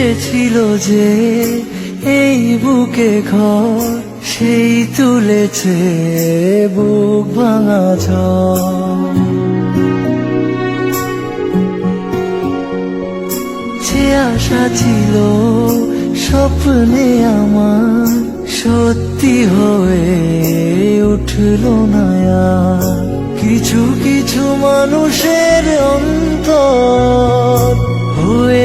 বেঁধেছিল যে এই বুকে ঘর, সেই তুলেছে বুক ভাঙা যে আশা ছিল স্বপ্নে আমার সত্যি হয়ে উঠল না কিছু কিছু মানুষের অন্তর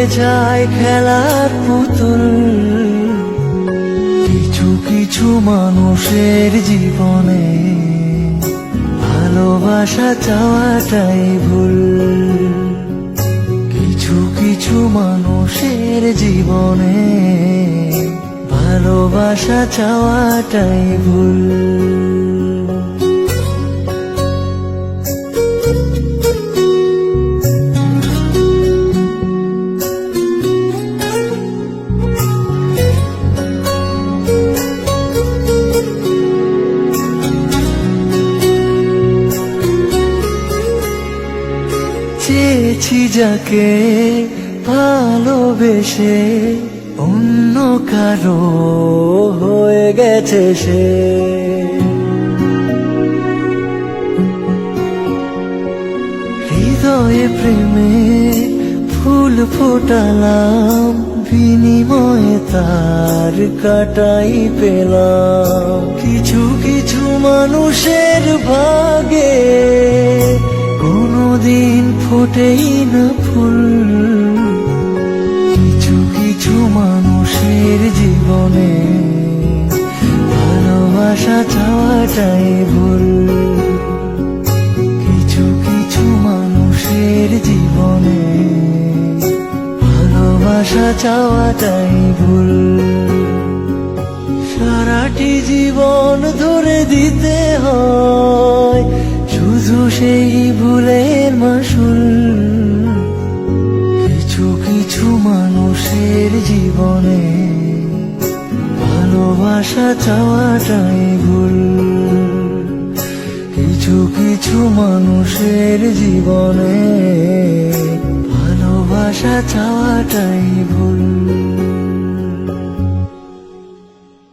যায় খেলার পুতুল। কিছু কিছু মানুষের জীবনে ভালোবাসা চাওয়াটাই ভুল। কিছু কিছু মানুষের জীবনে ভালোবাসা চাওয়াটাই ভুল। চেয়েছি যাকে ভালোবেসে, অন্য কারও হয়ে গেছে সে। হৃদয়ে প্রেমে ফুল ফোটালাম, বিনিময়ে তার কাটাই পেলাম। কিছু কিছু মানুষের ভাগে কোনোদিন ফোটেই না ফুল। কিছু কিছু মানুষের জীবনে ভালোবাসা চাওয়াটাই ভুল। কিছু কিছু মানুষের জীবনে ভালোবাসা চাওয়াটাই ভুল। সারাটি জীবন ধরে দিতে ভুলের মাসুল কিছু কিছু মানুষের জীবনে ভালোবাসা চাওয়াটাই ভুল। কিছু কিছু মানুষের জীবনে ভালোবাসা চাওয়াটাই ভুল।